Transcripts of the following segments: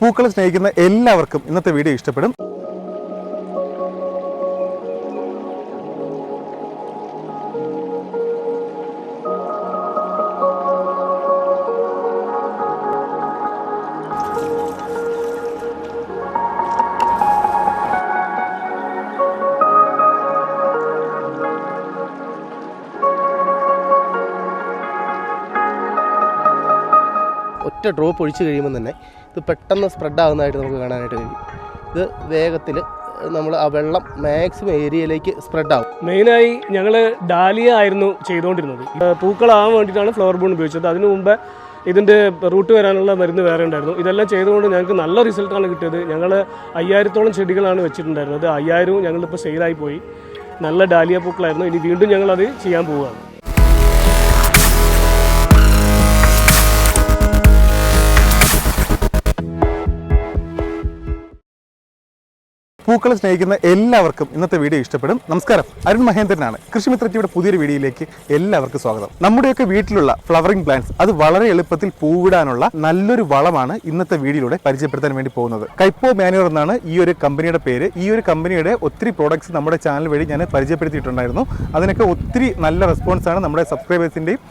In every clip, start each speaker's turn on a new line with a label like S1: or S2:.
S1: പൂക്കളെ സ്നേഹിക്കുന്ന എല്ലാവർക്കും ഇന്നത്തെ വീഡിയോ ഇഷ്ടപ്പെടും.
S2: ഒറ്റ ഡ്രോപ്പ് ഒഴിച്ച് കഴിയുമ്പോൾ തന്നെ ഇത് പെട്ടെന്ന് സ്പ്രെഡ് ആകുന്നതായിട്ട് നമുക്ക് കാണാനായിട്ട് കഴിയും. ഇത് വേഗത്തിൽ നമ്മൾ ആ വെള്ളം മാക്സിമം ഏരിയയിലേക്ക് സ്പ്രെഡ് ആവും.
S3: മെയിനായി ഞങ്ങൾ ഡാലിയ ആയിരുന്നു ചെയ്തുകൊണ്ടിരുന്നത് പൂക്കളാവാൻ വേണ്ടിയിട്ടാണ് ഫ്ലവർ ബോൺ ഉപയോഗിച്ചത്. അതിനു മുമ്പ് ഇതിന്റെ റൂട്ട് വരാനുള്ള മരുന്ന് വേറെ ഉണ്ടായിരുന്നു. ഇതെല്ലാം ചെയ്തുകൊണ്ട് ഞങ്ങൾക്ക് നല്ല റിസൾട്ടാണ് കിട്ടിയത്. ഞങ്ങൾ അയ്യായിരത്തോളം ചെടികളാണ് വെച്ചിട്ടുണ്ടായിരുന്നത്. അയ്യായിരവും ഞങ്ങളിപ്പോൾ സെയിലായി പോയി. നല്ല ഡാലിയ പൂക്കളായിരുന്നു. ഇനി വീണ്ടും ഞങ്ങളത് ചെയ്യാൻ പോവുകയാണ്.
S1: പൂക്കളെ സ്നേഹിക്കുന്ന എല്ലാവർക്കും ഇന്നത്തെ വീഡിയോ ഇഷ്ടപ്പെടും. നമസ്കാരം. അരുൺ മഹേന്ദ്രനാണ്. കൃഷിമിത്രത്തിയുടെ പുതിയൊരു വീഡിയോയിലേക്ക് എല്ലാവർക്കും സ്വാഗതം. നമ്മുടെയൊക്കെ വീട്ടിലുള്ള ഫ്ലവറിംഗ് പ്ലാന്റ്സ് അത് വളരെ എളുപ്പത്തിൽ പൂവിടാനുള്ള നല്ലൊരു വളമാണ് ഇന്നത്തെ വീഡിയോയിലൂടെ പരിചയപ്പെടുത്താൻ വേണ്ടി പോകുന്നത്. കൈപ്പോ മാനുവർ എന്നാണ് ഈ ഒരു കമ്പനിയുടെ പേര്. ഈ ഒരു കമ്പനിയുടെ ഒത്തിരി പ്രോഡക്ട്സ് നമ്മുടെ ചാനൽ വഴി ഞാൻ പരിചയപ്പെടുത്തിയിട്ടുണ്ടായിരുന്നു. അതിനൊക്കെ ഒത്തിരി നല്ല റെസ്പോൺസ് ആണ് നമ്മുടെ സബ്സ്ക്രൈബേഴ്സിന്റെയും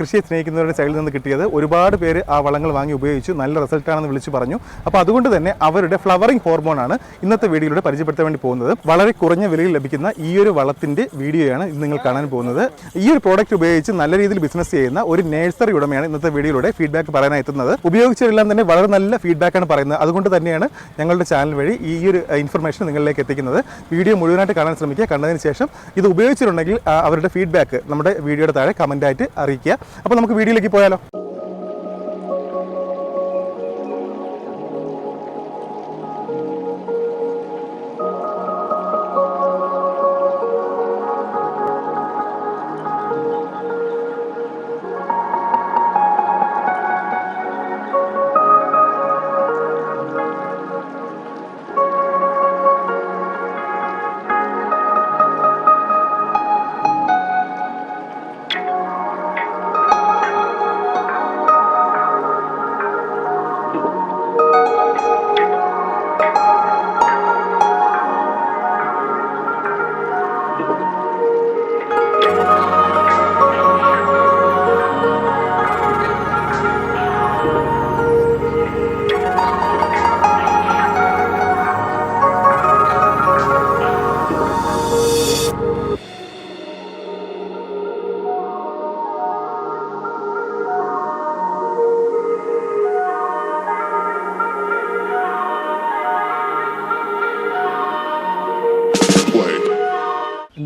S1: കൃഷിയെ സ്നേഹിക്കുന്നവരുടെ സൈഡിൽ നിന്ന് കിട്ടിയത്. ഒരുപാട് പേര് ആ വളങ്ങൾ വാങ്ങി ഉപയോഗിച്ചു. നല്ല റിസൾട്ടാണെന്ന് വിളിച്ചു പറഞ്ഞു. അപ്പോൾ അതുകൊണ്ട് തന്നെ അവരുടെ ഫ്ലവറിംഗ് ഹോർമോൺ ആണ് ഇന്നത്തെ പരിചയപ്പെടുത്താൻ വേണ്ടി പോകുന്നത് വളരെ കുറഞ്ഞ വിലയിൽ ലഭിക്കുന്ന ഈ ഒരു വളത്തിന്റെ വീഡിയോയാണ് ഇന്ന് നിങ്ങൾ കാണാൻ പോകുന്നത്. ഈ ഒരു പ്രോഡക്റ്റ് ഉപയോഗിച്ച് നല്ല രീതിയിൽ ബിസിനസ് ചെയ്യുന്ന ഒരു നേഴ്സറി ഉടമയാണ് ഇന്നത്തെ വീഡിയോയിലൂടെ ഫീഡ്ബാക്ക് പറയാനായി എത്തുന്നത്. ഉപയോഗിച്ചവരെല്ലാം തന്നെ വളരെ നല്ല ഫീഡ്ബാക്കാണ് പറയുന്നത്. അതുകൊണ്ട് തന്നെയാണ് ഞങ്ങളുടെ ചാനൽ വഴി ഈ ഒരു ഇൻഫർമേഷൻ നിങ്ങളിലേക്ക് എത്തിക്കുന്നത്. വീഡിയോ മുഴുവനായിട്ട് കാണാൻ ശ്രമിക്കുക. കണ്ടതിന് ശേഷം ഇത് ഉപയോഗിച്ചിട്ടുണ്ടെങ്കിൽ അവരുടെ ഫീഡ്ബാക്ക് നമ്മുടെ വീഡിയോയുടെ താഴെ കമന്റായിട്ട് അറിയിക്കുക. അപ്പോൾ നമുക്ക് വീഡിയോയിലേക്ക് പോയാലോ?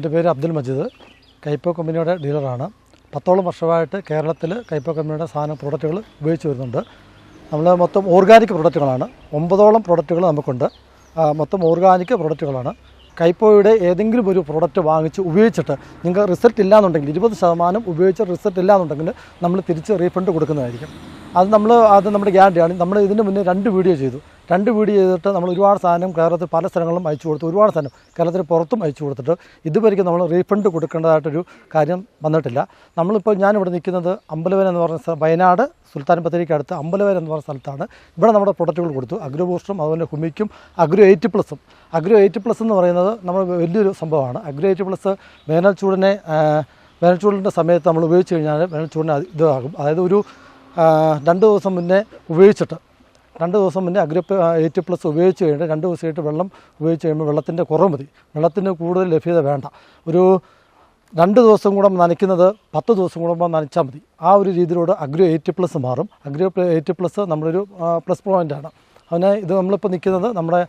S4: എന്റെ പേര് അബ്ദുൽ മജീദ്. കൈപ്പോ കമ്പനിയുടെ ഡീലറാണ്. പത്തോളം വർഷമായിട്ട് കേരളത്തിൽ കൈപ്പോ കമ്പനിയുടെ സാധനം പ്രോഡക്റ്റുകൾ ഉപയോഗിച്ച് വരുന്നുണ്ട്. നമ്മൾ മൊത്തം ഓർഗാനിക് പ്രോഡക്റ്റുകളാണ് ഒമ്പതോളം പ്രോഡക്റ്റുകൾ നമുക്കുണ്ട്. മൊത്തം ഓർഗാനിക് പ്രോഡക്റ്റുകളാണ് കൈപ്പോയുടെ ഏതെങ്കിലും ഒരു പ്രോഡക്റ്റ് വാങ്ങിച്ച് ഉപയോഗിച്ചിട്ട് നിങ്ങൾക്ക് റിസൾട്ട് ഇല്ലാന്നുണ്ടെങ്കിൽ ഇരുപത് ശതമാനം ഉപയോഗിച്ച റിസൾട്ട് ഇല്ലാന്നുണ്ടെങ്കിൽ നമ്മൾ തിരിച്ച് റീഫണ്ട് കൊടുക്കുന്നതായിരിക്കും. അത് നമ്മൾ അത് നമ്മുടെ ഗ്യാരണ്ടിയാണ് നമ്മൾ ഇതിന് മുന്നേ രണ്ട് വീഡിയോ ചെയ്തു. രണ്ട് വീഡിയോ ചെയ്തിട്ട് നമ്മൾ ഒരുപാട് സാധനം കേരളത്തിൽ പല സ്ഥലങ്ങളിലും അയച്ചു കൊടുത്തു. ഒരുപാട് സാധനം കേരളത്തിന് പുറത്തും അയച്ചു കൊടുത്തിട്ട് ഇതുവരെയ്ക്കും നമ്മൾ റീഫണ്ട് കൊടുക്കേണ്ടതായിട്ടൊരു കാര്യം വന്നിട്ടില്ല. നമ്മളിപ്പോൾ ഞാനിവിടെ നിൽക്കുന്നത് അമ്പലവൻ എന്ന് പറഞ്ഞ വയനാട് സുൽത്താൻ ബത്തേരിക്ക് അടുത്ത് അമ്പലവൻ എന്ന് പറഞ്ഞ സ്ഥലത്താണ്. ഇവിടെ നമ്മുടെ പ്രൊഡക്റ്റുകൾ കൊടുത്തു. അഗ്രോ ബൂസ്റ്ററും അതുപോലെ ഹുമിക്കും അഗ്രോ എയ്റ്റ് പ്ലസും. അഗ്രോ എയ്റ്റ് പ്ലസ് എന്ന് പറയുന്നത് നമ്മൾ വലിയൊരു സംഭവമാണ്. അഗ്രോ എയ്റ്റ് പ്ലസ് വേനൽ ചൂടിനെ ആ, സമയത്ത് നമ്മൾ ഉപയോഗിച്ച് കഴിഞ്ഞാൽ വേനൽച്ചൂടിനെ ചൂടിന് ഇതാകും. അതായത് ഒരു രണ്ട് ദിവസം മുന്നേ ഉപയോഗിച്ചിട്ട് രണ്ട് ദിവസം മുന്നേ അഗ്രോ എയ്റ്റ് പ്ലസ് ഉപയോഗിച്ച് കഴിഞ്ഞിട്ട് രണ്ട് ദിവസമായിട്ട് വെള്ളം ഉപയോഗിച്ച് കഴിയുമ്പോൾ വെള്ളത്തിന്റെ കുറവ് മതി. വെള്ളത്തിന് കൂടുതൽ ലഭ്യത വേണ്ട. ഒരു രണ്ട് ദിവസം കൂടെ നനയ്ക്കുന്നത് പത്ത് ദിവസം കൂടുമ്പോൾ നനച്ചാൽ മതി. ആ ഒരു രീതിയിലൂടെ അഗ്രോ എയ്റ്റ് പ്ലസ് മാറും. അഗ്രോ എയ്റ്റ് പ്ലസ് നമ്മളൊരു പ്ലസ് പോയിന്റാണ് അതിനെ ഇത് നമ്മളിപ്പോൾ നിൽക്കുന്നത് നമ്മുടെ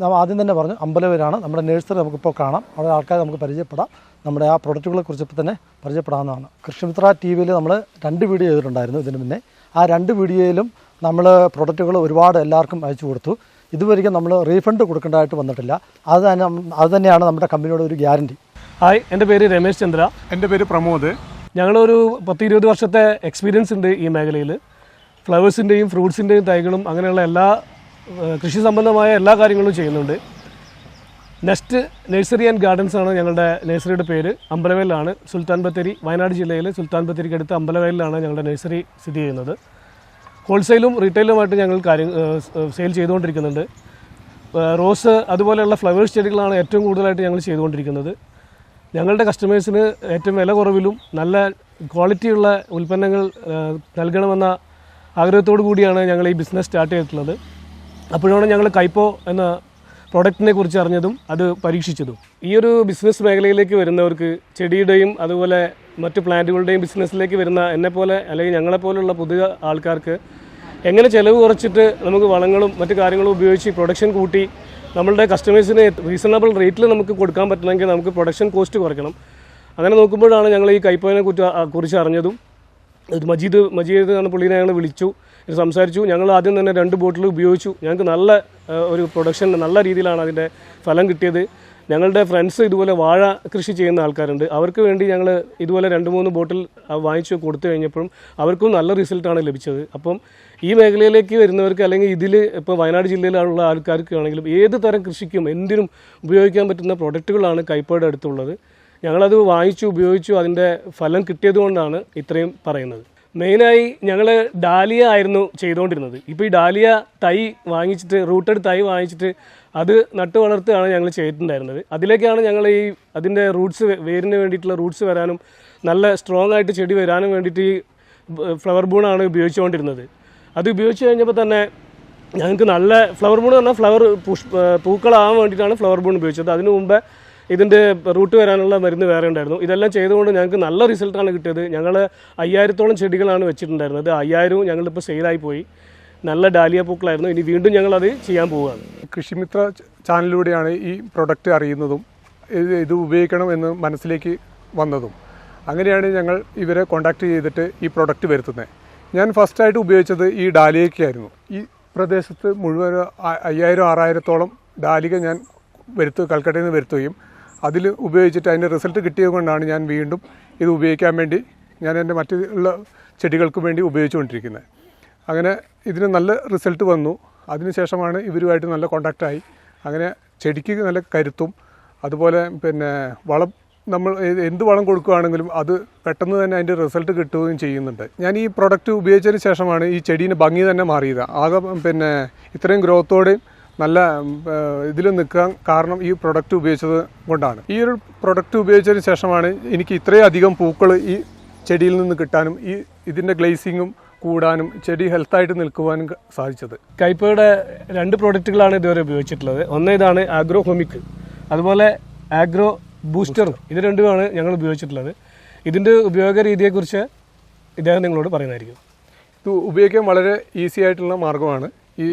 S4: നമ്മൾ ആദ്യം തന്നെ പറഞ്ഞു അമ്പലവരാണ് നമ്മുടെ നേഴ്സറി നമുക്കിപ്പോൾ കാണാം. അവിടെ ആൾക്കാർ നമുക്ക് പരിചയപ്പെടാം. നമ്മുടെ ആ പ്രൊഡക്റ്റുകളെ കുറിച്ച് ഇപ്പോൾ തന്നെ പരിചയപ്പെടാവുന്നതാണ്. കൃഷിമിത്ര ടി വിയിൽ നമ്മൾ രണ്ട് വീഡിയോ ചെയ്തിട്ടുണ്ടായിരുന്നു ഇതിന് മുന്നേ. ആ രണ്ട് വീഡിയോയിലും നമ്മൾ പ്രൊഡക്റ്റുകൾ ഒരുപാട് എല്ലാവർക്കും അയച്ചു കൊടുത്തു. ഇതുവരെയ്ക്കും നമ്മൾ റീഫണ്ട് കൊടുക്കേണ്ടതായിട്ട് വന്നിട്ടില്ല. അത് തന്നെ അത് തന്നെയാണ് നമ്മുടെ കമ്പനിയുടെ ഒരു ഗ്യാരണ്ടി
S3: ഹായ് എന്റെ പേര് രമേശ് ചന്ദ്ര.
S5: എന്റെ പേര് പ്രമോദ്.
S3: ഞങ്ങളൊരു പത്ത് ഇരുപത് വർഷത്തെ എക്സ്പീരിയൻസ് ഉണ്ട് ഈ മേഖലയിൽ ഫ്ലവേഴ്സിന്റെയും ഫ്രൂട്ട്സിന്റെയും തൈകളും അങ്ങനെയുള്ള എല്ലാ കൃഷി സംബന്ധമായ എല്ലാ കാര്യങ്ങളും ചെയ്യുന്നുണ്ട്. നെസ്റ്റ് നഴ്സറി ആൻഡ് ഗാർഡൻസ് ആണ് ഞങ്ങളുടെ നഴ്സറിയുടെ പേര്. അമ്പലവയലിലാണ് സുൽത്താൻ ബത്തേരി വയനാട് ജില്ലയിൽ സുൽത്താൻ ബത്തേരിക്ക് അടുത്ത് അമ്പലവയലിലാണ് ഞങ്ങളുടെ നഴ്സറി സ്ഥിതി ചെയ്യുന്നത്. ഹോൾസെയിലും റീറ്റെയിലുമായിട്ട് ഞങ്ങൾ കാര്യം സെയിൽ ചെയ്തുകൊണ്ടിരിക്കുന്നുണ്ട്. റോസ് അതുപോലെയുള്ള ഫ്ലവേഴ്സ് ചെടികളാണ് ഏറ്റവും കൂടുതലായിട്ട് ഞങ്ങൾ ചെയ്തുകൊണ്ടിരിക്കുന്നത്. ഞങ്ങളുടെ കസ്റ്റമേഴ്സിന് ഏറ്റവും വില കുറവിലും നല്ല ക്വാളിറ്റിയുള്ള ഉൽപ്പന്നങ്ങൾ നൽകണമെന്ന ആഗ്രഹത്തോടു കൂടിയാണ് ഞങ്ങൾ ഈ ബിസിനസ് സ്റ്റാർട്ട് ചെയ്തിട്ടുള്ളത്. അപ്പോഴാണ് ഞങ്ങൾ കൈപ്പോ എന്ന പ്രൊഡക്റ്റിനെ കുറിച്ച് അറിഞ്ഞതും അത് പരീക്ഷിച്ചതും. ഈ ഒരു ബിസിനസ് മേഖലയിലേക്ക് വരുന്നവർക്ക് ചെടിയുടെയും അതുപോലെ മറ്റ് പ്ലാന്റുകളുടെയും ബിസിനസ്സിലേക്ക് വരുന്ന എന്നെപ്പോലെ അല്ലെങ്കിൽ ഞങ്ങളെപ്പോലുള്ള പുതിയ ആൾക്കാർക്ക് എങ്ങനെ ചിലവ് കുറച്ചിട്ട് നമുക്ക് വളങ്ങളും മറ്റു കാര്യങ്ങളും ഉപയോഗിച്ച് പ്രൊഡക്ഷൻ കൂട്ടി നമ്മളുടെ കസ്റ്റമേഴ്സിന് റീസണബിൾ റേറ്റിൽ നമുക്ക് കൊടുക്കാൻ പറ്റണമെങ്കിൽ നമുക്ക് പ്രൊഡക്ഷൻ കോസ്റ്റ് കുറയ്ക്കണം. അങ്ങനെ നോക്കുമ്പോഴാണ് ഞങ്ങൾ ഈ കൈപ്പോയിനെ കുറിച്ച് കുറിച്ച് അറിഞ്ഞതും. മജീദ് മജീദ് എന്ന പുള്ളിനെ ഞങ്ങൾ വിളിച്ചു. സംസാരിച്ചു. ഞങ്ങൾ ആദ്യം തന്നെ രണ്ട് ബോട്ടിൽ ഉപയോഗിച്ചു. ഞങ്ങൾക്ക് നല്ല ഒരു പ്രൊഡക്ഷൻ നല്ല രീതിയിലാണ് അതിന്റെ ഫലം കിട്ടിയത്. ഞങ്ങളുടെ ഫ്രണ്ട്സ് ഇതുപോലെ വാഴ കൃഷി ചെയ്യുന്ന ആൾക്കാരുണ്ട്. അവർക്ക് വേണ്ടി ഞങ്ങൾ ഇതുപോലെ രണ്ട് മൂന്ന് ബോട്ടിൽ വാങ്ങിച്ചു കൊടുത്തു കഴിഞ്ഞപ്പോഴും അവർക്കും നല്ല റിസൾട്ടാണ് ലഭിച്ചത്. അപ്പം ഈ മേഖലയിലേക്ക് വരുന്നവർക്ക് അല്ലെങ്കിൽ ഇതിൽ ഇപ്പോൾ വയനാട് ജില്ലയിലുള്ള ആൾക്കാർക്ക് ആണെങ്കിലും ഏത് തരം കൃഷിക്കും എന്തിനും ഉപയോഗിക്കാൻ പറ്റുന്ന പ്രൊഡക്റ്റുകളാണ് കൈപ്പയുടെ അടുത്തുള്ളത്. ഞങ്ങളത് വാങ്ങിച്ചു ഉപയോഗിച്ചു അതിന്റെ ഫലം കിട്ടിയതുകൊണ്ടാണ് ഇത്രയും പറയുന്നത്. മെയിനായി ഞങ്ങൾ ഡാലിയ ആയിരുന്നു ചെയ്തുകൊണ്ടിരുന്നത്. ഇപ്പോൾ ഈ ഡാലിയ തൈ വാങ്ങിച്ചിട്ട് റൂട്ടഡ് തൈ വാങ്ങിച്ചിട്ട് അത് നട്ടു വളർത്തുകയാണ് ഞങ്ങൾ ചെയ്തിട്ടുണ്ടായിരുന്നത്. അതിലേക്കാണ് ഞങ്ങൾ ഈ അതിന്റെ റൂട്ട്സ് വേരിന് വേണ്ടിയിട്ടുള്ള റൂട്ട്സ് വരാനും നല്ല സ്ട്രോങ് ആയിട്ട് ചെടി വരാനും വേണ്ടിയിട്ട് ഈ ഫ്ലവർ ബൂണാണ് ഉപയോഗിച്ചുകൊണ്ടിരുന്നത്. അത് ഉപയോഗിച്ച് കഴിഞ്ഞപ്പോൾ തന്നെ ഞങ്ങൾക്ക് നല്ല ഫ്ലവർ ബൂൺ എന്ന് പറഞ്ഞാൽ ഫ്ലവർ പൂക്കളാവാൻ വേണ്ടിയിട്ടാണ് ഫ്ലവർ ബൂൺ ഉപയോഗിച്ചത്. അതിനു മുമ്പ് ഇതിന്റെ റൂട്ട് വരാനുള്ള മരുന്ന് വേറെ ഉണ്ടായിരുന്നു. ഇതെല്ലാം ചെയ്തുകൊണ്ട് ഞങ്ങൾക്ക് നല്ല റിസൾട്ടാണ് കിട്ടിയത്. ഞങ്ങൾ അയ്യായിരത്തോളം ചെടികളാണ് വെച്ചിട്ടുണ്ടായിരുന്നത്. അയ്യായിരവും ഞങ്ങളിപ്പോൾ സെയിലായി പോയി. നല്ല ഡാലിയ പൂക്കളായിരുന്നു ഇനി വീണ്ടും ഞങ്ങളത് ചെയ്യാൻ പോവുകയാണ്.
S5: കൃഷിമിത്ര ചാനലിലൂടെയാണ് ഈ പ്രൊഡക്റ്റ് അറിയുന്നതും ഇത് ഇത് ഉപയോഗിക്കണം എന്ന് മനസ്സിലേക്ക് വന്നതും. അങ്ങനെയാണ് ഞങ്ങൾ ഇവരെ കോണ്ടാക്ട് ചെയ്തിട്ട് ഈ പ്രൊഡക്റ്റ് വരുത്തുന്നത്. ഞാൻ ഫസ്റ്റായിട്ട് ഉപയോഗിച്ചത് ഈ ഡാലിയയ്ക്കായിരുന്നു. ഈ പ്രദേശത്ത് മുഴുവൻ അയ്യായിരം ആറായിരത്തോളം ഡാലിക ഞാൻ വരുത്തു കൽക്കട്ടയിൽ നിന്ന് വരുത്തുകയും അതിൽ ഉപയോഗിച്ചിട്ട് അതിന്റെ റിസൾട്ട് കിട്ടിയത് കൊണ്ടാണ് ഞാൻ വീണ്ടും ഇത് ഉപയോഗിക്കാൻ വേണ്ടി ഞാൻ എന്റെ മറ്റുള്ള ചെടികൾക്ക് വേണ്ടി ഉപയോഗിച്ചുകൊണ്ടിരിക്കുന്നത്. അങ്ങനെ ഇതിന് നല്ല റിസൾട്ട് വന്നു. അതിനുശേഷമാണ് ഇവരുമായിട്ട് നല്ല കോണ്ടാക്റ്റായി അങ്ങനെ ചെടിക്ക് നല്ല കരുത്തും അതുപോലെ പിന്നെ വളം നമ്മൾ എന്ത് വളം കൊടുക്കുകയാണെങ്കിലും അത് പെട്ടെന്ന് തന്നെ അതിന്റെ റിസൾട്ട് കിട്ടുകയും ചെയ്യുന്നുണ്ട്. ഞാൻ ഈ പ്രൊഡക്റ്റ് ഉപയോഗിച്ചതിന് ശേഷമാണ് ഈ ചെടീന്റെ ഭംഗി തന്നെ മാറിയത്. ആകെ പിന്നെ ഇത്രയും ഗ്രോത്തോടെയും നല്ല ഇതിൽ നിൽക്കാൻ കാരണം ഈ പ്രൊഡക്റ്റ് ഉപയോഗിച്ചത് കൊണ്ടാണ്. ഈ ഒരു പ്രൊഡക്റ്റ് ഉപയോഗിച്ചതിന് ശേഷമാണ് എനിക്ക് ഇത്രയധികം പൂക്കൾ ഈ ചെടിയിൽ നിന്ന് കിട്ടാനും ഈ ഇതിന്റെ ഗ്ലേസിങ്ങും കൂടാനും ചെടി ഹെൽത്തായിട്ട് നിൽക്കുവാനും സാധിച്ചത്.
S3: കൈപ്പയുടെ രണ്ട് പ്രോഡക്റ്റുകളാണ് ഇതുവരെ ഉപയോഗിച്ചിട്ടുള്ളത്. ഒന്ന് ഇതാണ് ആഗ്രോ ഹോമിക് അതുപോലെ ആഗ്രോ ബൂസ്റ്റർ ഇത് രണ്ടുമാണ് ഞങ്ങൾ ഉപയോഗിച്ചിട്ടുള്ളത്. ഇതിന്റെ ഉപയോഗ രീതിയെക്കുറിച്ച് ഇദ്ദേഹം നിങ്ങളോട് പറയുന്നതായിരിക്കും.
S5: ഇത് ഉപയോഗിക്കാൻ വളരെ ഈസി ആയിട്ടുള്ള മാർഗമാണ് ഈ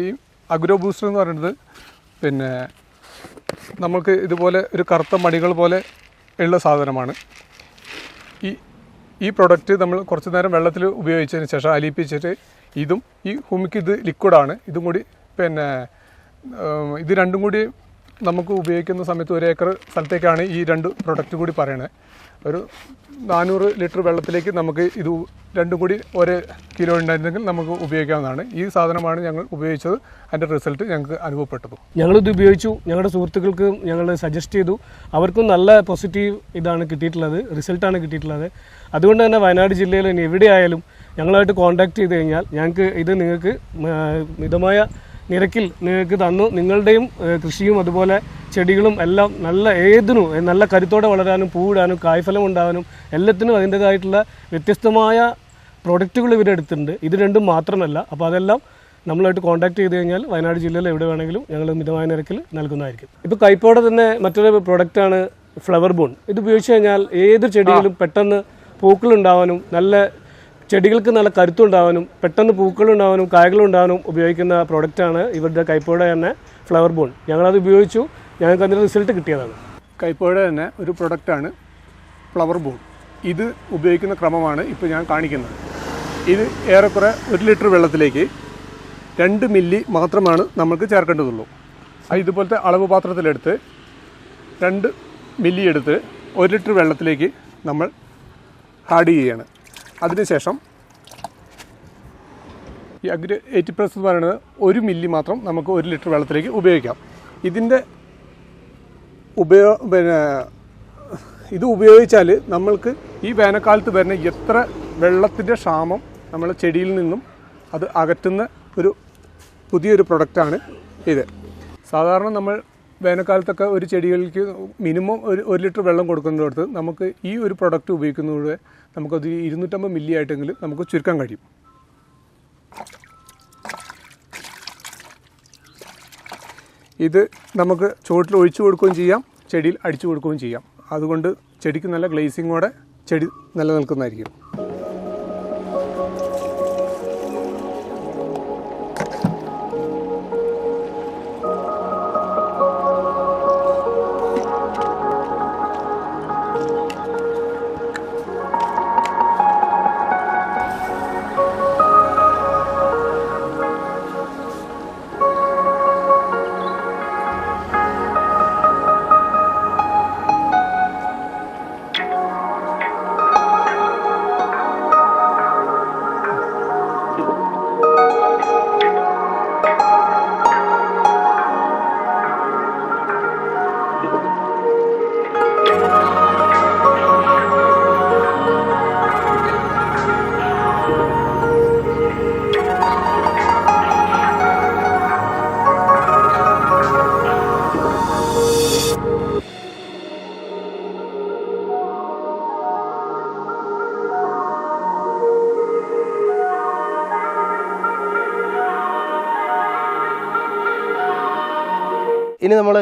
S5: അഗ്രോ ബൂസ്റ്റർ എന്ന് പറയുന്നത് പിന്നെ നമുക്ക് ഇതുപോലെ ഒരു കറുത്ത മടികൾ പോലെ ഉള്ള സാധനമാണ്. ഈ ഈ പ്രൊഡക്റ്റ് നമ്മൾ കുറച്ച് നേരം വെള്ളത്തിൽ ഉപയോഗിച്ചതിന് ശേഷം അലിയിപ്പിച്ചിട്ട് ഇതും ഈ ഹുമിക്ക് ഇത് ലിക്വിഡാണ് ഇതും കൂടി പിന്നെ ഇത് രണ്ടും കൂടി നമുക്ക് ഉപയോഗിക്കുന്ന സമയത്ത് ഒരു ഏക്കർ സ്ഥലത്തേക്കാണ് ഈ രണ്ട് പ്രൊഡക്റ്റ് കൂടി പറയണത് ഒരു നാനൂറ് ലിറ്റർ വെള്ളത്തിലേക്ക് നമുക്ക് ഇത് രണ്ടും കൂടി ഒരേ കിലോ ഉണ്ടായിരുന്നെങ്കിൽ നമുക്ക് ഉപയോഗിക്കാവുന്നതാണ്. ഈ സാധനമാണ് ഞങ്ങൾ ഉപയോഗിച്ചത്. അതിന്റെ റിസൾട്ട് ഞങ്ങൾക്ക് അനുഭവപ്പെട്ടത്.
S3: ഞങ്ങളിത് ഉപയോഗിച്ചു. ഞങ്ങളുടെ സുഹൃത്തുക്കൾക്ക് ഞങ്ങൾ സജസ്റ്റ് ചെയ്തു. അവർക്കും നല്ല പോസിറ്റീവ് ഇതാണ് കിട്ടിയിട്ടുള്ളത് റിസൾട്ടാണ് കിട്ടിയിട്ടുള്ളത്. അതുകൊണ്ട് തന്നെ വയനാട് ജില്ലയിൽ ഇനി എവിടെയായാലും ഞങ്ങളായിട്ട് കോൺടാക്ട് ചെയ്ത് കഴിഞ്ഞാൽ ഞങ്ങൾക്ക് ഇത് നിങ്ങൾക്ക് മിതമായ നിരക്കിൽ നിങ്ങൾക്ക് തന്നു. നിങ്ങളുടെയും കൃഷിയും അതുപോലെ ചെടികളും എല്ലാം നല്ല ഏതിനും നല്ല കരുത്തോടെ വളരാനും പൂവിടാനും കായ്ഫലം ഉണ്ടാകാനും എല്ലാത്തിനും അതിന്റെതായിട്ടുള്ള വ്യത്യസ്തമായ പ്രൊഡക്റ്റുകൾ ഇവരെ എടുത്തിട്ടുണ്ട്. ഇത് രണ്ടും മാത്രമല്ല. അപ്പോൾ അതെല്ലാം നമ്മളായിട്ട് കോൺടാക്ട് ചെയ്ത് കഴിഞ്ഞാൽ വയനാട് ജില്ലയിൽ എവിടെ വേണമെങ്കിലും ഞങ്ങൾ മിതമായ നിരക്കിൽ നൽകുന്നതായിരിക്കും. ഇപ്പോൾ കൈപ്പോടെ തന്നെ മറ്റൊരു പ്രൊഡക്റ്റാണ് ഫ്ലവർ ബോൺ ഇത് ഉപയോഗിച്ച് കഴിഞ്ഞാൽ ഏത് ചെടിയിലും പെട്ടെന്ന് പൂക്കളുണ്ടാവാനും നല്ല ചെടികൾക്ക് നല്ല കരുത്തുണ്ടാവാനും പെട്ടെന്ന് പൂക്കളുണ്ടാവാനും കായകളുണ്ടാവാനും ഉപയോഗിക്കുന്ന പ്രോഡക്റ്റാണ് ഇവരുടെ കൈപ്പോടെ തന്നെ ഫ്ലവർ ബോൺ ഞങ്ങളത് ഉപയോഗിച്ചു. ഞങ്ങൾക്ക് അതിന്റെ റിസൾട്ട് കിട്ടിയതാണ്.
S5: കൈപ്പോഴ തന്നെ ഒരു പ്രൊഡക്റ്റാണ് ഫ്ലവർ ബോൺ ഇത് ഉപയോഗിക്കുന്ന ക്രമമാണ് ഇപ്പോൾ ഞാൻ കാണിക്കുന്നത്. ഇത് ഏറെക്കുറെ ഒരു ലിറ്റർ വെള്ളത്തിലേക്ക് രണ്ട് മില്ലി മാത്രമാണ് നമ്മൾക്ക് ചേർക്കേണ്ടതുള്ളൂ. ഇതുപോലത്തെ അളവ് പാത്രത്തിലെടുത്ത് രണ്ട് മില്ലി എടുത്ത് ഒരു ലിറ്റർ വെള്ളത്തിലേക്ക് നമ്മൾ ആഡ് ചെയ്യുകയാണ് അതിനുശേഷം ഈ അഗ്രി എയ്റ്റി പ്ലസ് എന്ന് പറയുന്നത് ഒരു മില്ലി മാത്രം നമുക്ക് ഒരു ലിറ്റർ വെള്ളത്തിലേക്ക് ഉപയോഗിക്കാം. ഇതിന്റെ ഉപയോ പിന്നെ ഇത് ഉപയോഗിച്ചാൽ നമ്മൾക്ക് ഈ വേനൽക്കാലത്ത് വരുന്ന എത്ര വെള്ളത്തിന്റെ ക്ഷാമം നമ്മൾ ചെടിയിൽ നിന്നും അത് അകറ്റുന്ന ഒരു പുതിയൊരു പ്രൊഡക്റ്റാണ് ഇത്. സാധാരണ നമ്മൾ വേനൽക്കാലത്തൊക്കെ ഒരു ചെടികൾക്ക് മിനിമം ഒരു ഒരു ലിറ്റർ വെള്ളം കൊടുക്കുന്നിടത്ത് നമുക്ക് ഈ ഒരു പ്രൊഡക്റ്റ് ഉപയോഗിക്കുന്നതിലൂടെ നമുക്കത് ഇരുന്നൂറ്റമ്പത് മില്ലി ആയിട്ടെങ്കിലും നമുക്ക് ചുരുക്കാൻ കഴിയും. ഇത് നമുക്ക് ചുവട്ടിൽ ഒഴിച്ചു കൊടുക്കുകയും ചെയ്യാം ചെടിയിൽ അടിച്ചു കൊടുക്കുകയും ചെയ്യാം. അതുകൊണ്ട് ചെടിക്ക് നല്ല ഗ്ലേസിങ്ങോടെ ചെടി നിലനിൽക്കുന്നതായിരിക്കും.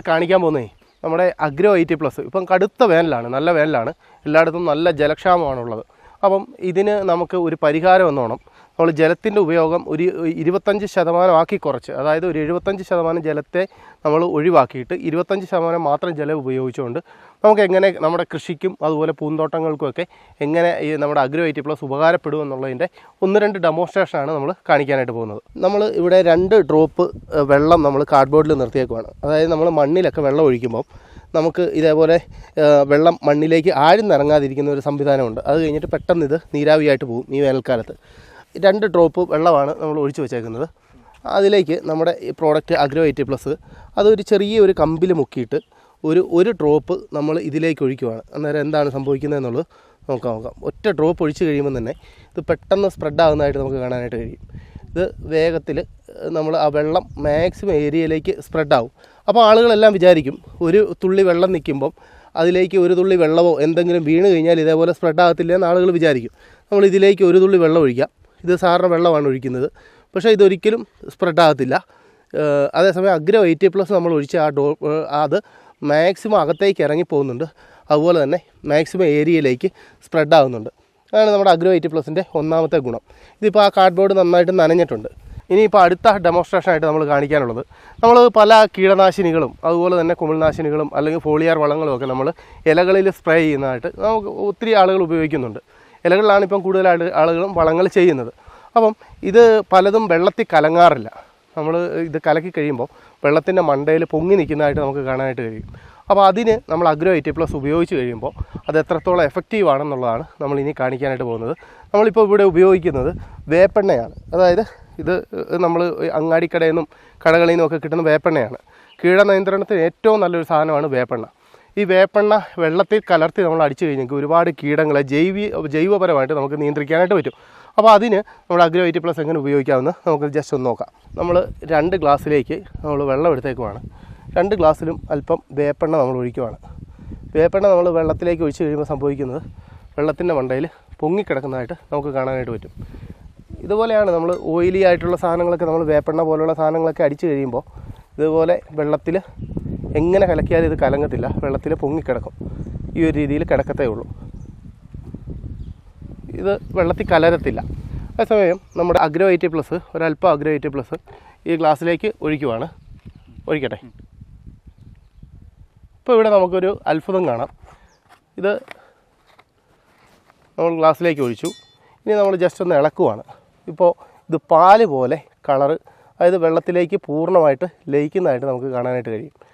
S2: കാണിക്കാൻ പോകുന്നേ നമ്മുടെ അഗ്രോ എയ്റ്റി പ്ലസ്. ഇപ്പം കടുത്ത വേനലാണ് നല്ല വേനലാണ്. എല്ലായിടത്തും നല്ല ജലക്ഷാമമാണുള്ളത്. അപ്പം ഇതിന് നമുക്ക് ഒരു പരിഹാരം എന്നോണം. നമ്മൾ ജലത്തിന്റെ ഉപയോഗം ഒരു ഇരുപത്തഞ്ച് ശതമാനമാക്കി കുറച്ച്. അതായത് ഒരു എഴുപത്തഞ്ച് ശതമാനം ജലത്തെ നമ്മൾ ഒഴിവാക്കിയിട്ട് ഇരുപത്തഞ്ച് ശതമാനം മാത്രം ജലം ഉപയോഗിച്ചുകൊണ്ട് നമുക്ക് എങ്ങനെ നമ്മുടെ കൃഷിക്കും അതുപോലെ പൂന്തോട്ടങ്ങൾക്കുമൊക്കെ എങ്ങനെ ഈ നമ്മുടെ അഗ്രോ എയ്റ്റി പ്ലസ് ഉപകാരപ്പെടും എന്നുള്ളതിന്റെ ഒന്ന് രണ്ട് ഡെമോൺസ്ട്രേഷനാണ് നമ്മൾ കാണിക്കാനായിട്ട് പോകുന്നത്. നമ്മൾ ഇവിടെ രണ്ട് ഡ്രോപ്പ് വെള്ളം നമ്മൾ കാർഡ്ബോർഡിൽ നിർത്തിയേക്കുവാണ്. അതായത് നമ്മൾ മണ്ണിലൊക്കെ വെള്ളം ഒഴിക്കുമ്പോൾ നമുക്ക് ഇതേപോലെ വെള്ളം മണ്ണിലേക്ക് ആഴ്ന്നിറങ്ങാതിരിക്കുന്ന ഒരു സംവിധാനമുണ്ട്. അത് കഴിഞ്ഞിട്ട് പെട്ടെന്ന് ഇത് നീരാവിയായിട്ട് പോകും ഈ വേനൽക്കാലത്ത്. രണ്ട് ഡ്രോപ്പ് വെള്ളമാണ് നമ്മൾ ഒഴിച്ചു വെച്ചേക്കുന്നത്. അതിലേക്ക് നമ്മുടെ ഈ പ്രോഡക്റ്റ് അഗ്രോ എയ്റ്റി പ്ലസ് അതൊരു ചെറിയ ഒരു കമ്പിൽ മുക്കിയിട്ട് ഒരു ഒരു ഡ്രോപ്പ് നമ്മൾ ഇതിലേക്ക് ഒഴിക്കുവാണ്. അന്നേരം എന്താണ് സംഭവിക്കുന്നത് എന്നുള്ളത് നോക്കാം നോക്കാം. ഒറ്റ ഡ്രോപ്പ് ഒഴിച്ച് കഴിയുമ്പോൾ തന്നെ ഇത് പെട്ടെന്ന് സ്പ്രെഡ് ആകുന്നതായിട്ട് നമുക്ക് കാണാനായിട്ട് കഴിയും. ഇത് വേഗത്തിൽ നമ്മൾ ആ വെള്ളം മാക്സിമം ഏരിയയിലേക്ക് സ്പ്രെഡ് ആവും. അപ്പോൾ ആളുകളെല്ലാം വിചാരിക്കും ഒരു തുള്ളി വെള്ളം നിൽക്കുമ്പം അതിലേക്ക് ഒരു തുള്ളി വെള്ളമോ എന്തെങ്കിലും വീണ് കഴിഞ്ഞാൽ ഇതേപോലെ സ്പ്രെഡ് ആകത്തില്ല എന്ന് ആളുകൾ വിചാരിക്കും. നമ്മൾ ഇതിലേക്ക് ഒരു തുള്ളി വെള്ളം ഒഴിക്കാം. ഇത് സാധാരണ വെള്ളമാണ് ഒഴിക്കുന്നത്. പക്ഷേ ഇതൊരിക്കലും സ്പ്രെഡ് ആകത്തില്ല. ഏഹ് അതേസമയം അഗ്രോ എയ്റ്റി പ്ലസ് നമ്മൾ ഒഴിച്ച് ആ ഡോ അത് മാക്സിമം അകത്തേക്ക് ഇറങ്ങി പോകുന്നുണ്ട്. അതുപോലെ തന്നെ മാക്സിമം ഏരിയയിലേക്ക് സ്പ്രെഡ് ആകുന്നുണ്ട് അതാണ് നമ്മുടെ അഗ്രോ എയ്റ്റി പ്ലസിന്റെ ഒന്നാമത്തെ ഗുണം. ഇതിപ്പോൾ ആ കാർഡ്ബോർഡ് നന്നായിട്ട് നനഞ്ഞിട്ടുണ്ട്. ഇനിയിപ്പോൾ അടുത്ത ഡെമോൺസ്ട്രേഷനായിട്ട് നമ്മൾ കാണിക്കാനുള്ളത്. നമ്മൾ പല കീടനാശിനികളും അതുപോലെ തന്നെ കുമിൾനാശിനികളും അല്ലെങ്കിൽ ഫോളിയാർ വളങ്ങളും ഒക്കെ നമ്മൾ ഇലകളിൽ സ്പ്രേ ചെയ്യുന്നതായിട്ട് നമുക്ക് ഒത്തിരി ആളുകൾ ഉപയോഗിക്കുന്നുണ്ട്. ഇലകളിലാണ് ഇപ്പം കൂടുതൽ ആളുകളും വളങ്ങൾ ചെയ്യുന്നത്. അപ്പം ഇത് പലതും വെള്ളത്തിൽ കലങ്ങാറില്ല. നമ്മൾ ഇത് കലക്കി കഴിയുമ്പോൾ വെള്ളത്തിന്റെ മണ്ടയിൽ പൊങ്ങി നിൽക്കുന്നതായിട്ട് നമുക്ക് കാണാനായിട്ട് കഴിയും. അപ്പോൾ അതിന് നമ്മൾ അഗ്രോ എയ്റ്റി പ്ലസ് ഉപയോഗിച്ച് കഴിയുമ്പോൾ അത് എത്രത്തോളം എഫക്റ്റീവ് ആണെന്നുള്ളതാണ് നമ്മൾ ഇനി കാണിക്കാനായിട്ട് പോകുന്നത്. നമ്മളിപ്പോൾ ഇവിടെ ഉപയോഗിക്കുന്നത് വേപ്പെണ്ണയാണ്. അതായത് ഇത് നമ്മൾ അങ്ങാടിക്കടയിൽ നിന്നും കടകളിൽ നിന്നും ഒക്കെ കിട്ടുന്ന വേപ്പെണ്ണയാണ്. കീടനിയന്ത്രണത്തിന് ഏറ്റവും നല്ലൊരു സാധനമാണ് വേപ്പെണ്ണ. ഈ വേപ്പെണ്ണ വെള്ളത്തിൽ കലർത്തി നമ്മൾ അടിച്ചു കഴിഞ്ഞെങ്കിൽ ഒരുപാട് കീടങ്ങളെ ജൈവി ജൈവപരമായിട്ട് നമുക്ക് നിയന്ത്രിക്കാനായിട്ട് പറ്റും. അപ്പോൾ അതിന് നമ്മൾ അഗ്രോ പ്ലസ് എങ്ങനെ ഉപയോഗിക്കാമെന്ന് നമുക്ക് ജസ്റ്റ് ഒന്ന് നോക്കാം. നമ്മൾ രണ്ട് ഗ്ലാസ്സിലേക്ക് നമ്മൾ വെള്ളം എടുത്തേക്കുവാണ്. രണ്ട് ഗ്ലാസ്സിലും അല്പം വേപ്പെണ്ണ നമ്മൾ ഒഴിക്കുവാണ്. വേപ്പെണ്ണ നമ്മൾ വെള്ളത്തിലേക്ക് ഒഴിച്ച് കഴിയുമ്പോൾ സംഭവിക്കുന്നത് വെള്ളത്തിന്റെ മണ്ടയിൽ പൊങ്ങിക്കിടക്കുന്നതായിട്ട് നമുക്ക് കാണാനായിട്ട് പറ്റും. ഇതുപോലെയാണ് നമ്മൾ ഓയിലി ആയിട്ടുള്ള സാധനങ്ങളൊക്കെ നമ്മൾ വേപ്പെണ്ണ പോലുള്ള സാധനങ്ങളൊക്കെ അടിച്ചു കഴിയുമ്പോൾ ഇതുപോലെ വെള്ളത്തിൽ എങ്ങനെ കലക്കിയാലും ഇത് കലങ്ങത്തില്ല. വെള്ളത്തിൽ പൊങ്ങിക്കിടക്കും. ഈ ഒരു രീതിയിൽ കിടക്കത്തേ ഉള്ളൂ. ഇത് വെള്ളത്തിൽ കലരത്തില്ല. അതേസമയം നമ്മുടെ അഗ്രോ എയ്റ്റി പ്ലസ് ഒരല്പം അഗ്രോ എയ്റ്റി പ്ലസ് ഈ ഗ്ലാസ്സിലേക്ക് ഒഴിക്കുവാണ്. ഒഴിക്കട്ടെ. ഇപ്പോൾ ഇവിടെ നമുക്കൊരു അത്ഭുതം കാണാം. ഇത് നമ്മൾ ഗ്ലാസ്സിലേക്ക് ഒഴിച്ചു. ഇനി നമ്മൾ ജസ്റ്റ് ഒന്ന് ഇളക്കുവാണ്. ഇപ്പോൾ ഇത് പാൽ പോലെ കളറ് അതായത് വെള്ളത്തിലേക്ക് പൂർണമായിട്ട് ലയിക്കുന്നതായിട്ട് നമുക്ക് കാണാനായിട്ട് കഴിയും.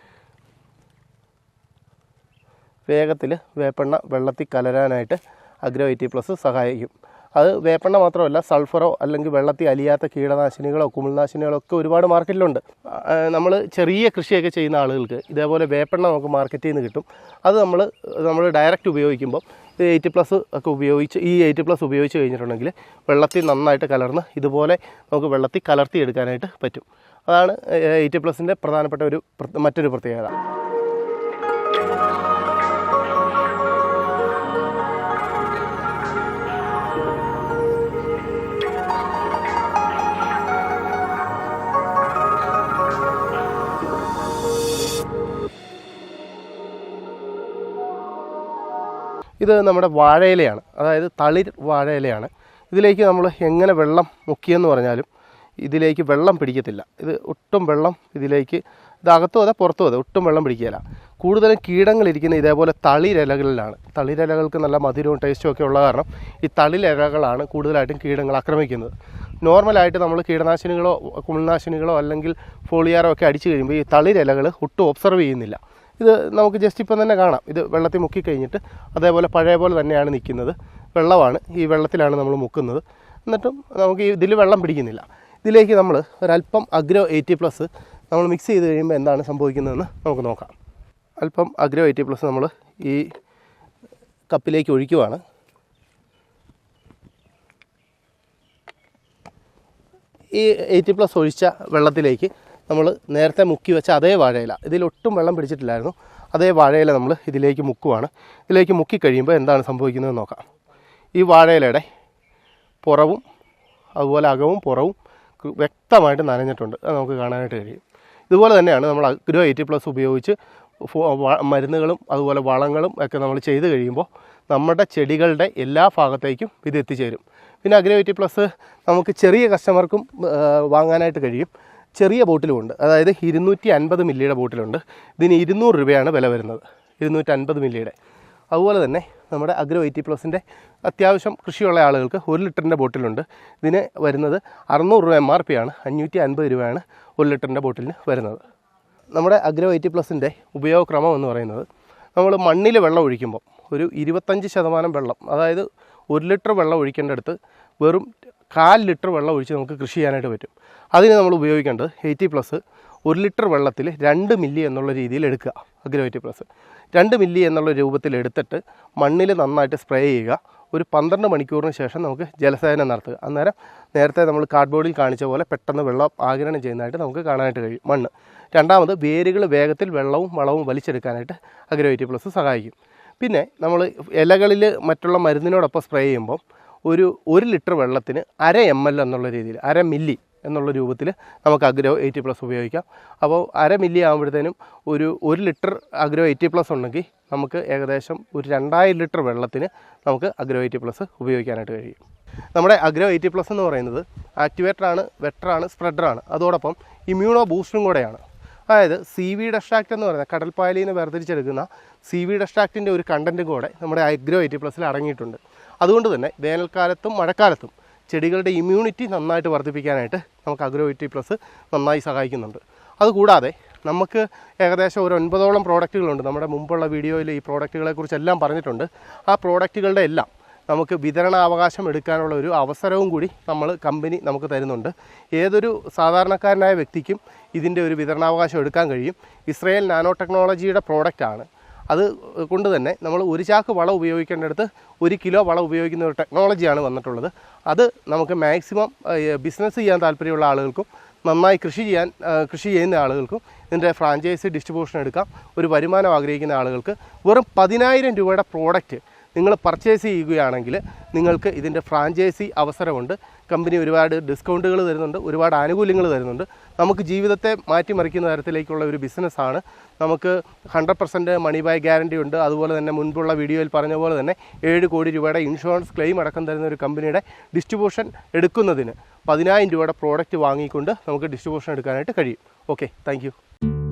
S2: വേഗത്തിൽ വേപ്പെണ്ണ വെള്ളത്തിൽ കലരാനായിട്ട് അഗ്രോ എയ്റ്റി പ്ലസ് സഹായിക്കും. അത് വേപ്പെണ്ണ മാത്രമല്ല സൾഫറോ അല്ലെങ്കിൽ വെള്ളത്തിൽ അലിയാത്ത കീടനാശിനികളോ കുമിൾനാശിനികളോ ഒക്കെ ഒരുപാട് മാർക്കറ്റിലുണ്ട്. നമ്മൾ ചെറിയ കൃഷിയൊക്കെ ചെയ്യുന്ന ആളുകൾക്ക് ഇതേപോലെ വേപ്പെണ്ണ നമുക്ക് മാർക്കറ്റിൽ നിന്ന് കിട്ടും. അത് നമ്മൾ നമ്മൾ ഡയറക്റ്റ് ഉപയോഗിക്കുമ്പോൾ എയ്റ്റ് പ്ലസ് ഒക്കെ ഉപയോഗിച്ച് ഈ എയ്റ്റ് പ്ലസ് ഉപയോഗിച്ച് കഴിഞ്ഞിട്ടുണ്ടെങ്കിൽ വെള്ളത്തിൽ നന്നായിട്ട് കലർന്ന് ഇതുപോലെ നമുക്ക് വെള്ളത്തിൽ കലർത്തി എടുക്കാനായിട്ട് പറ്റും. അതാണ് എയ്റ്റ് പ്ലസിന്റെ പ്രധാനപ്പെട്ട ഒരു മറ്റൊരു പ്രത്യേകത. ഇത് നമ്മുടെ വാഴയിലയാണ്. അതായത് തളിർ വാഴയിലയാണ്. ഇതിലേക്ക് നമ്മൾ എങ്ങനെ വെള്ളം മുക്കിയെന്ന് പറഞ്ഞാലും ഇതിലേക്ക് വെള്ളം പിടിക്കത്തില്ല. ഇത് ഒട്ടും വെള്ളം ഇതിലേക്ക് ഇതകത്തും അതെ പുറത്തും അതെ ഒട്ടും വെള്ളം പിടിക്കുകയില്ല. കൂടുതലും കീടങ്ങളിരിക്കുന്ന ഇതേപോലെ തളിരിലകളിലാണ്. തളിരിലകൾക്ക് നല്ല മധുരവും ടേസ്റ്റും ഒക്കെ ഉള്ള കാരണം ഈ തളിരിലകളാണ് കൂടുതലായിട്ടും കീടങ്ങൾ ആക്രമിക്കുന്നത്. നോർമലായിട്ട് നമ്മൾ കീടനാശിനികളോ കുമിൾനാശിനികളോ അല്ലെങ്കിൽ ഫോളിയാറോ ഒക്കെ അടിച്ചു കഴിയുമ്പോൾ ഈ തളിരിലകൾ ഒട്ടും ഒബ്സർവ് ചെയ്യുന്നില്ല. ഇത് നമുക്ക് ജസ്റ്റ് ഇപ്പം തന്നെ കാണാം. ഇത് വെള്ളത്തിൽ മുക്കി കഴിഞ്ഞിട്ട് അതേപോലെ പഴയ പോലെ തന്നെയാണ് നിൽക്കുന്നത്. വെള്ളമാണ്. ഈ വെള്ളത്തിലാണ് നമ്മൾ മുക്കുന്നത്. എന്നിട്ടും നമുക്ക് ഇതിൽ വെള്ളം പിടിക്കുന്നില്ല. ഇതിലേക്ക് നമ്മൾ ഒരല്പം അഗ്രോ എയ്റ്റി പ്ലസ് നമ്മൾ മിക്സ് ചെയ്ത് കഴിയുമ്പോൾ എന്താണ് സംഭവിക്കുന്നതെന്ന് നമുക്ക് നോക്കാം. അല്പം അഗ്രോ എയ്റ്റി പ്ലസ് നമ്മൾ ഈ കപ്പിലേക്ക് ഒഴിക്കുവാണ്. ഈ എയ്റ്റി പ്ലസ് ഒഴിച്ച വെള്ളത്തിലേക്ക് നമ്മൾ നേരത്തെ മുക്കി വെച്ച അതേ വാഴയില. ഇതിലൊട്ടും വെള്ളം പിടിച്ചിട്ടില്ലായിരുന്നു. അതേ വാഴയില നമ്മൾ ഇതിലേക്ക് മുക്കുവാണ്. ഇതിലേക്ക് മുക്കി കഴിയുമ്പോൾ എന്താണ് സംഭവിക്കുന്നത് നോക്കാം. ഈ വാഴയിലയുടെ പുറവും അതുപോലെ അകവും പുറവും വ്യക്തമായിട്ട് നനഞ്ഞിട്ടുണ്ട്. അത് നമുക്ക് കാണാനായിട്ട് കഴിയും. ഇതുപോലെ തന്നെയാണ് നമ്മൾ അഗ്രോ എയ്റ്റി പ്ലസ് ഉപയോഗിച്ച് മരുന്നുകളും അതുപോലെ വളങ്ങളും ഒക്കെ നമ്മൾ ചെയ്ത് കഴിയുമ്പോൾ നമ്മുടെ ചെടികളുടെ എല്ലാ ഭാഗത്തേക്കും ഇത് എത്തിച്ചേരും. പിന്നെ അഗ്രോ എയ്റ്റി പ്ലസ് നമുക്ക് ചെറിയ കസ്റ്റമർക്കും വാങ്ങാനായിട്ട് കഴിയും. ചെറിയ ബോട്ടിലുമുണ്ട്. അതായത് ഇരുന്നൂറ്റി അൻപത് മില്ലിയുടെ ബോട്ടിലുണ്ട്. ഇതിന് ഇരുന്നൂറ് രൂപയാണ് വില വരുന്നത്. ഇരുന്നൂറ്റി അൻപത് മില്ലിയുടെ. അതുപോലെ തന്നെ നമ്മുടെ അഗ്രോ എയ്റ്റി പ്ലസിന്റെ അത്യാവശ്യം കൃഷിയുള്ള ആളുകൾക്ക് ഒരു ലിറ്ററിന്റെ ബോട്ടിലുണ്ട്. ഇതിന് വരുന്നത് അറുന്നൂറ് രൂപ എം ആർ പി ആണ്. അഞ്ഞൂറ്റി അൻപത് രൂപയാണ് ഒരു ലിറ്ററിന്റെ ബോട്ടിലിന് വരുന്നത്. നമ്മുടെ അഗ്രോ എയ്റ്റി പ്ലസിന്റെ ഉപയോഗക്രമം എന്ന് പറയുന്നത് നമ്മൾ മണ്ണിൽ വെള്ളം ഒഴിക്കുമ്പോൾ ഒരു ഇരുപത്തഞ്ച് ശതമാനം വെള്ളം അതായത് ഒരു ലിറ്റർ വെള്ളം ഒഴിക്കേണ്ടടുത്ത് വെറും കാൽ ലിറ്റർ വെള്ളം ഒഴിച്ച് നമുക്ക് കൃഷി ചെയ്യാനായിട്ട് പറ്റും. അതിന് നമ്മൾ ഉപയോഗിക്കേണ്ടത് എയ്റ്റി പ്ലസ് ഒരു ലിറ്റർ വെള്ളത്തിൽ രണ്ട് മില്ലി എന്നുള്ള രീതിയിൽ എടുക്കുക അഗ്രോ എയ്റ്റി പ്ലസ്. രണ്ട് മില്ലി എന്നുള്ള രൂപത്തിൽ എടുത്തിട്ട് മണ്ണിൽ നന്നായിട്ട് സ്പ്രേ ചെയ്യുക. ഒരു പന്ത്രണ്ട് മണിക്കൂറിന് ശേഷം നമുക്ക് ജലസേചനം നടത്തുക. അന്നേരം നേരത്തെ നമ്മൾ കാർഡ്ബോർഡിൽ കാണിച്ച പോലെ പെട്ടെന്ന് വെള്ളം ആഗിരണം ചെയ്യുന്നതായിട്ട് നമുക്ക് കാണാനായിട്ട് കഴിയും മണ്ണ്. രണ്ടാമത് വേരുകൾ വേഗത്തിൽ വെള്ളവും വളവും വലിച്ചെടുക്കാനായിട്ട് അഗ്രോ എയ്റ്റി പ്ലസ് സഹായിക്കും. പിന്നെ നമ്മൾ ഇലകളിൽ മറ്റുള്ള മരുന്നിനോടൊപ്പം സ്പ്രേ ചെയ്യുമ്പോൾ ഒരു ഒരു ലിറ്റർ വെള്ളത്തിന് അര എം എൽ എന്നുള്ള രീതിയിൽ അര മില്ലി എന്നുള്ള രൂപത്തിൽ നമുക്ക് അഗ്രോ എയ്റ്റി പ്ലസ് ഉപയോഗിക്കാം. അപ്പോൾ അര മില്ലി ആകുമ്പോഴത്തേനും ഒരു ഒരു ലിറ്റർ അഗ്രോ എയ്റ്റി പ്ലസ് ഉണ്ടെങ്കിൽ നമുക്ക് ഏകദേശം ഒരു രണ്ടായിരം ലിറ്റർ വെള്ളത്തിന് നമുക്ക് അഗ്രോ എയ്റ്റി പ്ലസ് ഉപയോഗിക്കാനായിട്ട് കഴിയും. നമ്മുടെ അഗ്രോ എയ്റ്റി പ്ലസ് എന്ന് പറയുന്നത് ആക്ടിവേറ്ററാണ് വെറ്ററാണ് സ്പ്രെഡറാണ്. അതോടൊപ്പം ഇമ്മ്യൂണോ ബൂസ്റ്ററും കൂടെയാണ്. അതായത് സി വി ഡെസ്ട്രാക്റ്റ് എന്ന് പറയുന്നത് കടൽപ്പായലിൽ നിന്ന് വേർതിരിച്ചെടുക്കുന്ന സി വി ഡെസ്ട്രാക്റ്റിന്റെ ഒരു കണ്ടന്റും കൂടെ നമ്മുടെ അഗ്രോ എയ്റ്റി പ്ലസ്സിൽ അടങ്ങിയിട്ടുണ്ട്. അതുകൊണ്ട് തന്നെ വേനൽക്കാലത്തും മഴക്കാലത്തും ചെടികളുടെ ഇമ്മ്യൂണിറ്റി നന്നായിട്ട് വർദ്ധിപ്പിക്കാനായിട്ട് നമുക്ക് അഗ്രോവിറ്റി പ്ലസ് നന്നായി സഹായിക്കുന്നുണ്ട്. അതുകൂടാതെ നമുക്ക് ഏകദേശം ഒരു ഒൻപതോളം പ്രോഡക്റ്റുകളുണ്ട് നമ്മുടെ മുമ്പുള്ള വീഡിയോയിൽ ഈ പ്രോഡക്റ്റുകളെക്കുറിച്ചെല്ലാം പറഞ്ഞിട്ടുണ്ട്. ആ പ്രോഡക്റ്റുകളുടെ എല്ലാം നമുക്ക് വിതരണാവകാശം എടുക്കാനുള്ള ഒരു അവസരവും കൂടി നമ്മൾ കമ്പനി നമുക്ക് തരുന്നുണ്ട്. ഏതൊരു സാധാരണക്കാരനായ വ്യക്തിക്കും ഇതിന്റെ ഒരു വിതരണാവകാശം എടുക്കാൻ കഴിയും. ഇസ്രയേൽ നാനോ ടെക്നോളജിയുടെ പ്രോഡക്റ്റാണ് അത് കൊണ്ട് തന്നെ നമ്മൾ ഒരു ചാക്ക് വളം ഉപയോഗിക്കേണ്ടടുത്ത് ഒരു കിലോ വളം ഉപയോഗിക്കുന്ന ഒരു ടെക്നോളജിയാണ് വന്നിട്ടുള്ളത്. അത് നമുക്ക് മാക്സിമം ബിസിനസ് ചെയ്യാൻ താല്പര്യമുള്ള ആളുകൾക്കും നന്നായി കൃഷി ചെയ്യാൻ കൃഷി ചെയ്യുന്ന ആളുകൾക്കും ഇതിന്റെ ഫ്രാഞ്ചൈസി ഡിസ്ട്രിബ്യൂഷൻ എടുക്കാം. ഒരു വരുമാനം ആഗ്രഹിക്കുന്ന ആളുകൾക്ക് വെറും പതിനായിരം രൂപയുടെ പ്രോഡക്റ്റ് നിങ്ങൾ പർച്ചേസ് ചെയ്യുകയാണെങ്കിൽ നിങ്ങൾക്ക് ഇതിന്റെ ഫ്രാഞ്ചൈസി അവസരമുണ്ട്. കമ്പനി ഒരുപാട് ഡിസ്കൗണ്ടുകൾ തരുന്നുണ്ട് ഒരുപാട് ആനുകൂല്യങ്ങൾ തരുന്നുണ്ട്. നമുക്ക് ജീവിതത്തെ മാറ്റിമറിക്കുന്ന തരത്തിലേക്കുള്ള ഒരു ബിസിനസ്സാണ് നമുക്ക് hundred percent money back guarantee ഉണ്ട്. അതുപോലെ തന്നെ മുൻപുള്ള വീഡിയോയിൽ പറഞ്ഞ പോലെ തന്നെ ഏഴ് കോടി രൂപയുടെ ഇൻഷുറൻസ് ക്ലെയിം അടക്കം തരുന്ന ഒരു കമ്പനിയുടെ ഡിസ്ട്രിബ്യൂഷൻ എടുക്കുന്നതിന് പതിനായിരം രൂപയുടെ പ്രോഡക്റ്റ് വാങ്ങിക്കൊണ്ട് നമുക്ക് ഡിസ്ട്രിബ്യൂഷൻ എടുക്കാനായിട്ട് കഴിയും. Okay thank